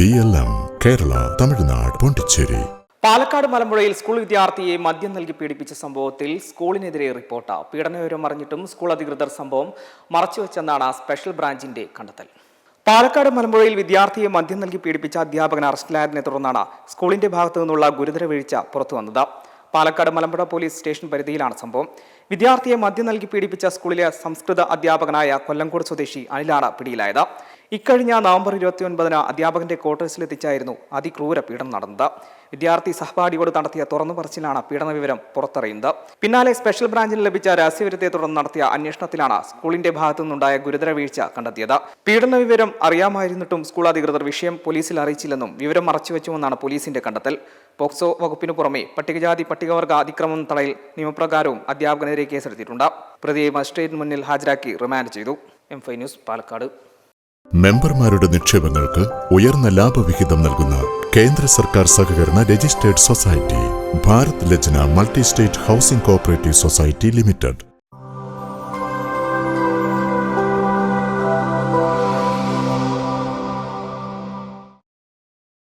B L M Kerala Tamil Nadu Pondicherry Palakkad മലമ്പുഴയിൽ school വിദ്യാർത്ഥിയെ മദ്യം നൽകി പീഡിപ്പിച്ച സംഭവത്തിൽ സ്കൂളിനെതിരെ റിപ്പോർട്ട്. പീഡനവിവരം അറിഞ്ഞിട്ടും സ്കൂൾ അധികൃതർ സംഭവം മറച്ചുവെച്ചെന്നാണ് സ്പെഷ്യൽ ബ്രാഞ്ചിന്റെ കണ്ടെത്തൽ. പാലക്കാട് മലമ്പുഴയിൽ വിദ്യാർത്ഥിയെ മദ്യം നൽകി പീഡിപ്പിച്ച അധ്യാപകൻ അറസ്റ്റിലായതിനെ തുടർന്നാണ് സ്കൂളിന്റെ ഭാഗത്തു നിന്നുള്ള ഗുരുതര വീഴ്ച പുറത്തുവന്നത് പാലക്കാട് മലമ്പുഴ പോലീസ് സ്റ്റേഷൻ പരിധിയിലാണ് സംഭവം. വിദ്യാർത്ഥിയെ മദ്യം നൽകി പീഡിപ്പിച്ച സ്കൂളിലെ സംസ്കൃത അധ്യാപകനായ കൊല്ലംകോട് സ്വദേശി അനിലാണ് പിടിയിലായത്. ഇക്കഴിഞ്ഞ നവംബർ ഇരുപത്തി ഒൻപതിന് അധ്യാപകന്റെ ക്വാർട്ടേഴ്സിലെത്തിച്ചായിരുന്നു അതിക്രൂര പീഡനം നടന്നത്. വിദ്യാർത്ഥി സഹപാഠിയോട് നടത്തിയ തുറന്നു പറച്ചിലാണ് പീഡന വിവരം പുറത്തറിയുന്നത്. പിന്നാലെ സ്പെഷ്യൽ ബ്രാഞ്ചിൽ ലഭിച്ച രഹസ്യവിവരത്തെ തുടർന്ന് നടത്തിയ അന്വേഷണത്തിലാണ് സ്കൂളിന്റെ ഭാഗത്തു നിന്നുണ്ടായ ഗുരുതര വീഴ്ച കണ്ടെത്തിയത്. പീഡന വിവരം അറിയാമായിരുന്നിട്ടും സ്കൂൾ അധികൃതർ വിഷയം പോലീസിൽ അറിയിച്ചില്ലെന്നും വിവരം മറച്ചുവെച്ചുവെന്നാണ് പോലീസിന്റെ കണ്ടെത്തൽ. പോക്സോ വകുപ്പിനു പുറമെ പട്ടികജാതി പട്ടികവർഗ അതിക്രമം തടയൽ നിയമപ്രകാരവും അധ്യാപകനെതിരെ കേസെടുത്തിട്ടുണ്ട്. പ്രതിയെ മജിസ്ട്രേറ്റിന് മുന്നിൽ ഹാജരാക്കി റിമാൻഡ് ചെയ്തു. എം ഫൈ ന്യൂസ് പാലക്കാട്. മെമ്പർമാരുടെ നിക്ഷേപങ്ങൾക്ക് ഉയർന്ന ലാഭവിഹിതം നൽകുന്ന കേന്ദ്ര സർക്കാർ സഹകരണ registered society Bharat Lajna multi state housing cooperative society limited.